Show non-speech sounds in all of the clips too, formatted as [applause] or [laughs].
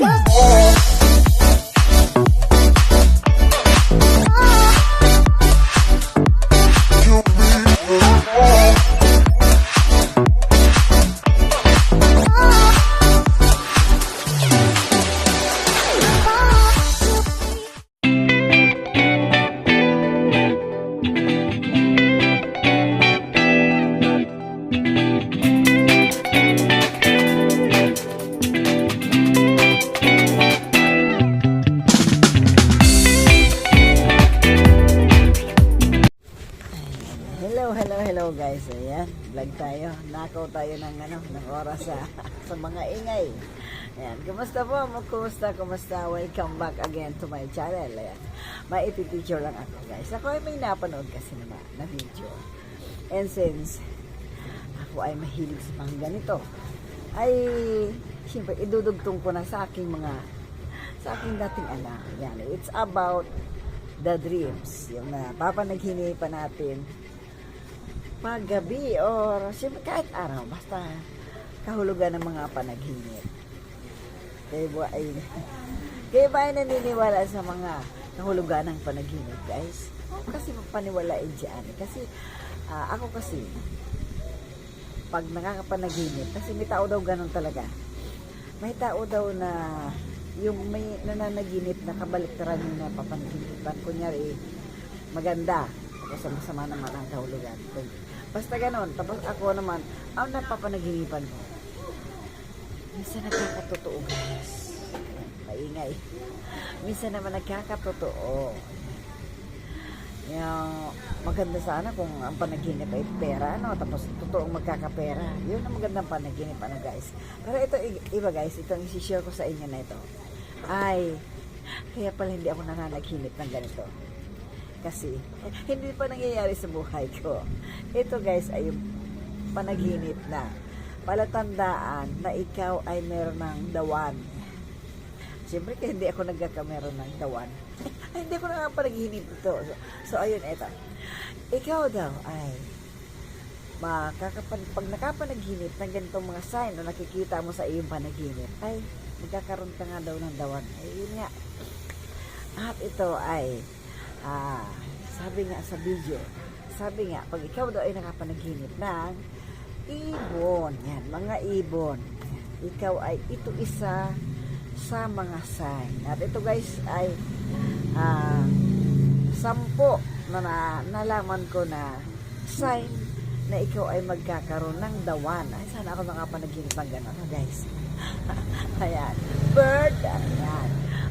Boom! Guys. Ayan, vlog tayo. Nakaw tayo ng ano, ng oras sa [laughs] sa mga ingay. Ayan, kumusta po? Kumusta, kumusta? Welcome back again to my channel. Ayan, may ipipicture lang ako guys. Ako ay may napanood kasi na, na video. And since ako ay mahilig sa mga ganito, ay siyempre idudugtong ko na sa aking mga sa aking dating anak. Yan, it's about the dreams. Yung napapanaghinipan natin paggabi or siyempre kahit araw, basta kahulugan ng mga panaginip. Kayo ba ay, [laughs] kayo ba ay naniniwala sa mga kahulugan ng panaginip, guys? Huwag kasi magpaniwalain dyan. Kasi, ah, ako kasi, pag nakakapanaginip, kasi may tao daw ganun talaga. May tao daw na yung may nananaginip na kabaliktaran yung napapanaginipan. Kunyari, maganda. Tapos masama naman ang kahulugan. Basta ganon. Tapos ako naman, ang napapanaginipan ko. Minsan nagkakatotoo guys. Maingay. Minsan naman nagkakatotoo. Yung maganda sana kung ang panaginip ay pera, no? Tapos totoong magkakapera. Yun ang magandang panaginip, ano guys. Pero ito, iba guys, ito ang isi-share ko sa inyo na ito. Ay, kaya pala hindi ako nananaginip ng ganito. Kasi, [laughs] hindi pa nangyayari sa buhay ko. Ito guys ay panaginip na palatandaan na ikaw ay meron ng dawan. Siyempre, kaya hindi ako nagkakameron ng dawan. Ay, [laughs] hindi ako nakapanaginip ito. So, so, ayun, eto. Ikaw daw ay makakapan, pag nakapanaginip ng ganitong mga sign na nakikita mo sa iyong panaginip, ay magkakaroon ka nga daw ng dawan. Ay, yun nga. At ito ay, ah, sabi nga sa video, sabi nga, pag ikaw daw ay nakapanaginip ng ibon, yan, mga ibon, ikaw ay ito isa sa mga sign. At ito guys ay ah, sampo na, na nalaman ko na sign na ikaw ay magkakaroon ng dawan. Ay, sana ako nakapanaginip ng gano'n, ah, guys. [laughs] Ayan. Bird. Ayan.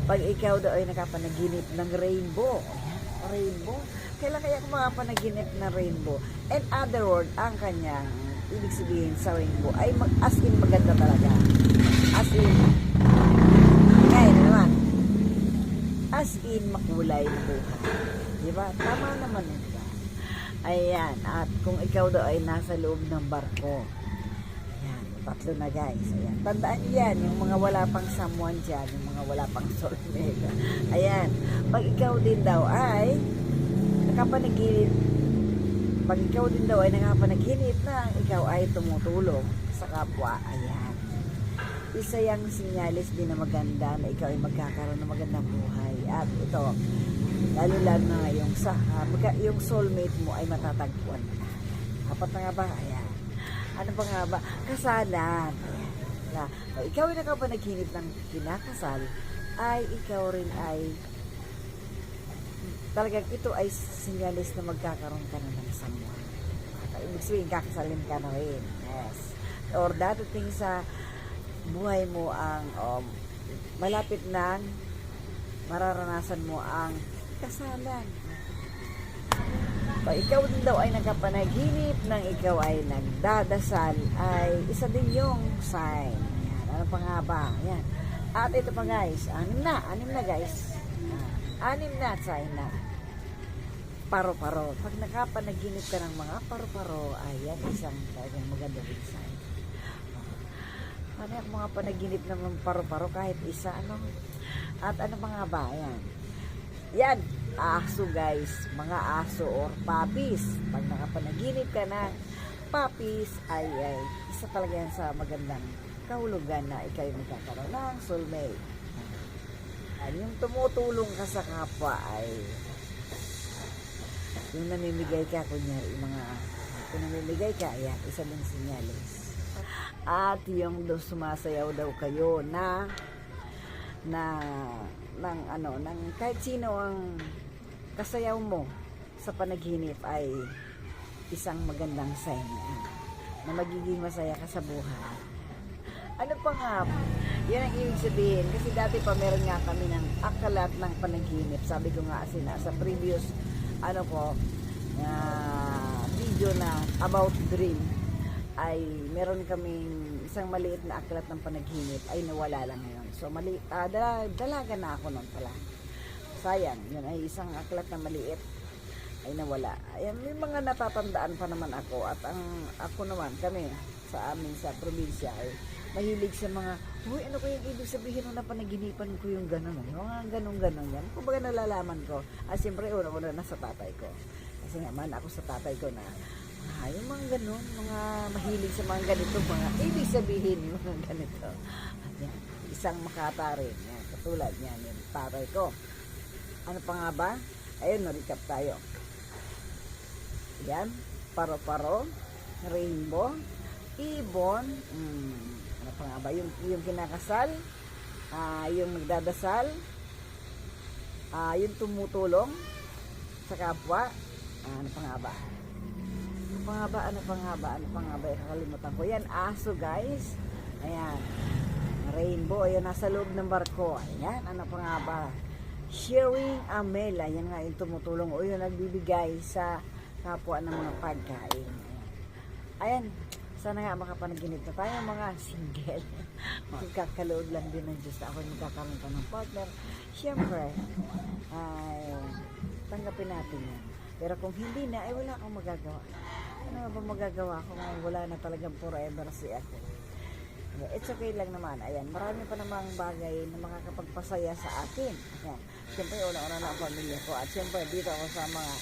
Pag ikaw daw ay nakapanaginip ng rainbow. Rainbow. Kailan kaya ako makapanaginip ng rainbow? And other word, ang kanyang ibig sabihin sa rainbow ay mag, as in maganda talaga. As in, ngayon naman, as in makulay na buhay. Di ba? Tama naman yun. Diba? Ayan. At kung ikaw daw ay nasa loob ng barko, tatlo na guys. Ayan. Tandaan yan, yung mga wala pang someone dyan, yung mga wala pang soulmate. [laughs] Ayan. Pag ikaw din daw ay nakapanaginip, pag ikaw din daw ay nakapanaginip na ikaw ay tumutulong sa kapwa, ayan. Isa yung sinyalis din na maganda na ikaw ay magkakaroon ng magandang buhay. At ito, lalo lalo na yung sa magka- yung soulmate mo ay matatagpuan. Apat na nga ba? Ayan. Ano pa nga ba? Kasalan. Ayan. Na, pag ikaw ay nakapanaginip ng kinakasal, ay ikaw rin ay talagang ito ay sinyalis na magkakaroon ka na ng someone. Ibig sabihin, kakasalin ka na rin. Yes. Or dadating sa buhay mo ang um, malapit nang mararanasan mo ang kasalan. Pag ikaw din daw ay nagkapanaginip nang ikaw ay nagdadasal, ay isa din yung sign. Ayan, ano pa nga ba? Ayan. At ito pa guys, anim na, anim na guys. Anim na sign na. Paro-paro. Pag nakapanaginip ka ng mga paro-paro, ay yan isang talagang maganda rin sign. Ano yung mga panaginip ng paro-paro kahit isa, ano? At ano pa nga ba? Ayan. Yan, aso guys. Mga aso or puppies. Pag nakapanaginip ka ng puppies, ay, ay isa talaga yan sa magandang kahulugan na ikaw magkakaroon ng soulmate. At yung tumutulong ka sa kapwa ay yung namimigay ka, kunyari, yung mga kung namimigay ka, yan, isa din sinyalis. At yung do sumasayaw daw kayo na na ng ano, ng kahit sino ang kasayaw mo sa panaginip ay isang magandang sign na magiging masaya ka sa buhay. Ano pa nga, yan ang ibig sabihin. Kasi dati pa meron nga kami ng akalat ng panaginip. Sabi ko nga sina sa previous ano ko, na video na about dream ay meron kaming isang maliit na aklat ng panaginip ay nawala lang ngayon. So mali, dala, dalaga na ako noon pala. Sayang, yun ay isang aklat na maliit ay nawala. Ayan, may mga natatandaan pa naman ako at ang ako naman kami sa amin sa probinsya ay mahilig sa mga, uy, ano ko yung ibig sabihin nung napanaginipan ko yung gano'n, ano? mga ganun-ganon yan. Kumbaga nalalaman ko, ah, siyempre, una-una na sa tatay ko. Kasi naman ako sa tatay ko na, ah, yung mga ganun, mga mahilig sa mga ganito, mga ibig sabihin yung mga ganito. At yan, isang makata rin, yan, katulad yan, yung tatay ko. Ano pa nga ba? Ayun, na-recap tayo. Yan, paro-paro, rainbow, ibon, mm, ano pa nga ba, yung, yung kinakasal, ah, yung nagdadasal, ah, yung tumutulong sa kapwa, ah, ano pa nga ba? Ano pa nga ba, ano pa nga ba, ano pa nga ba, kakalimutan ko. Yan, aso guys, ayan, rainbow, ayan, nasa loob ng barko, ayan, ano pa nga ba, sharing a meal, ayan nga yung tumutulong o yung nagbibigay sa kapwa ng mga pagkain. Ayan. Sana nga makapanaginip na tayo mga single. [laughs] Magkakalood lang din ng Diyos ako magkakaroon pa ng partner. Siyempre, ay tanggapin natin yan. Pero kung hindi na, ay wala akong magagawa. Ano ba magagawa kung wala na talagang forever si ako? It's okay lang naman. Ayan, marami pa namang bagay na makakapagpasaya sa akin. Ayan. Siyempre, una-una na ang pamilya ko. At siyempre, dito ako sa mga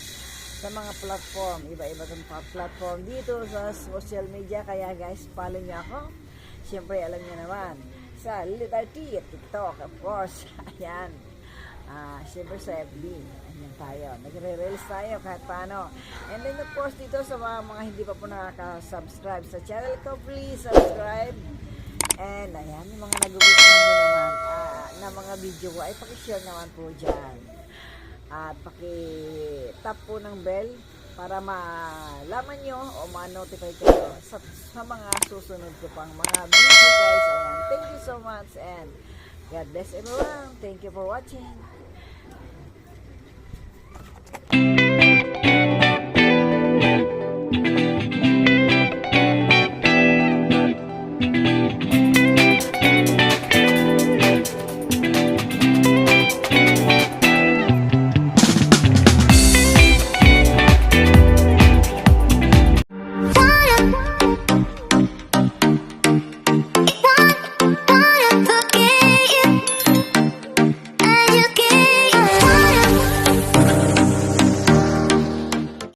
sa mga platform, iba-iba ng pa- platform dito sa social media. Kaya guys, follow niyo ako. Siyempre, alam niyo naman, sa Little T, TikTok, of course. [laughs] Ayan. Ah, siyempre sa FB. Ayan tayo. Nagre-reels tayo kahit paano. And then, of course, dito sa mga, mga hindi pa po nakaka-subscribe sa channel ko, please subscribe. And ayan, yung mga nagugustuhan nyo naman ah, na mga video ko, ay pakishare naman po dyan. At paki-tap po ng bell para malaman nyo o ma-notify kayo sa, sa mga susunod ko pang mga video guys. Ayan, thank you so much and God bless everyone. Thank you for watching.